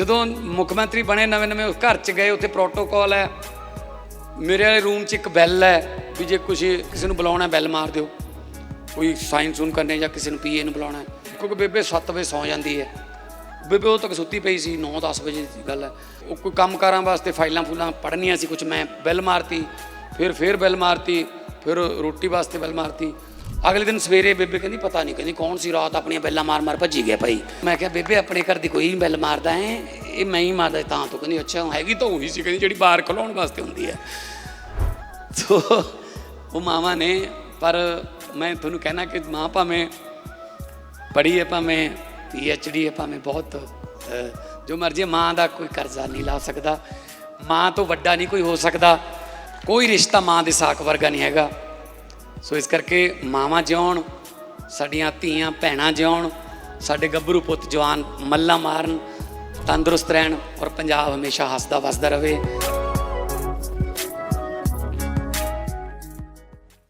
ਜਦੋਂ ਮੁੱਖ ਮੰਤਰੀ ਬਣੇ ਨਵੇਂ ਨਵੇਂ ਉਸ ਘਰ 'ਚ ਗਏ, ਉੱਥੇ ਪ੍ਰੋਟੋਕਾਲ ਹੈ। ਮੇਰੇ ਵਾਲੇ ਰੂਮ 'ਚ ਇੱਕ ਬੈਲ ਹੈ ਵੀ ਜੇ ਕੁਝ ਕਿਸੇ ਨੂੰ ਬੁਲਾਉਣਾ ਬੈਲ ਮਾਰ ਦਿਓ। ਕੋਈ ਸਾਈਨ ਸੂਨ ਕਰਨੇ ਜਾਂ ਕਿਸੇ ਨੂੰ ਪੀਏ ਨੂੰ ਬੁਲਾਉਣਾ ਕਿਉਂਕਿ ਬੇਬੇ 7 ਵਜੇ ਸੌ ਜਾਂਦੀ ਹੈ। ਬੇਬੇ ਉਹ ਤੱਕ ਸੁੱਤੀ ਪਈ ਸੀ 9-10 ਵਜੇ ਦੀ ਗੱਲ ਹੈ। ਉਹ ਕੋਈ ਕੰਮਕਾਰਾਂ ਵਾਸਤੇ ਫਾਈਲਾਂ ਫੂਲਾਂ ਪੜ੍ਹਨੀਆਂ ਸੀ ਕੁਝ ਮੈਂ ਬੈਲ ਮਾਰਤੀ। ਫਿਰ ਫਿਰ ਬੈਲ ਮਾਰਤੀ। ਫਿਰ ਰੋਟੀ ਵਾਸਤੇ ਬੈਲ ਮਾਰਤੀ। ਅਗਲੇ ਦਿਨ ਸਵੇਰੇ ਬੇਬੇ ਕਹਿੰਦੀ, ਪਤਾ ਨਹੀਂ ਕਹਿੰਦੀ ਕੌਣ ਸੀ, ਰਾਤ ਆਪਣੀਆਂ ਬੈਲਾਂ ਮਾਰ ਮਾਰ ਭੱਜੀ ਗਿਆ ਭਾਈ। ਮੈਂ ਕਿਹਾ, ਬੇਬੇ, ਆਪਣੇ ਘਰ ਦੀ ਕੋਈ ਨਹੀਂ ਬੈਲ ਮਾਰਦਾ ਹੈ, ਇਹ ਮੈਂ ਹੀ ਮਾਰਦਾ, ਤਾਂ ਤੂੰ ਕਹਿੰਦੀ, ਅੱਛਾ ਹੈਗੀ ਤਾਂ ਉਹੀ ਸੀ ਕਹਿੰਦੀ, ਜਿਹੜੀ ਬਾਹਰ ਖਲਾਉਣ ਵਾਸਤੇ ਹੁੰਦੀ ਹੈ। ਸੋ ਉਹ ਮਾਵਾਂ ਨੇ, ਪਰ ਮੈਂ ਤੁਹਾਨੂੰ ਕਹਿਣਾ ਕਿ ਮਾਂ ਭਾਵੇਂ ਪੜ੍ਹੀ ਹੈ, ਭਾਵੇਂ ਪੀ ਐੱਚ ਡੀ ਹੈ, ਭਾਵੇਂ ਬਹੁਤ ਜੋ ਮਰਜ਼ੀ ਮਾਂ ਦਾ ਕੋਈ ਕਰਜ਼ਾ ਨਹੀਂ ਲਾ ਸਕਦਾ। ਮਾਂ ਤੋਂ ਵੱਡਾ ਨਹੀਂ ਕੋਈ ਹੋ ਸਕਦਾ। ਕੋਈ ਰਿਸ਼ਤਾ ਮਾਂ ਦੇ ਸਾਕ ਵਰਗਾ ਨਹੀਂ ਹੈਗਾ। ਸੋ ਇਸ ਕਰਕੇ ਮਾਵਾਂ ਜਿਉਣ, ਸਾਡੀਆਂ ਧੀਆਂ ਭੈਣਾਂ ਜਿਉਣ, ਸਾਡੇ ਗੱਭਰੂ ਪੁੱਤ ਜਵਾਨ ਮੱਲਾ ਮਾਰਨ, ਤੰਦਰੁਸਤ ਰਹਿਣ ਔਰ ਪੰਜਾਬ ਹਮੇਸ਼ਾ ਹੱਸਦਾ ਵਸਦਾ ਰਹੇ।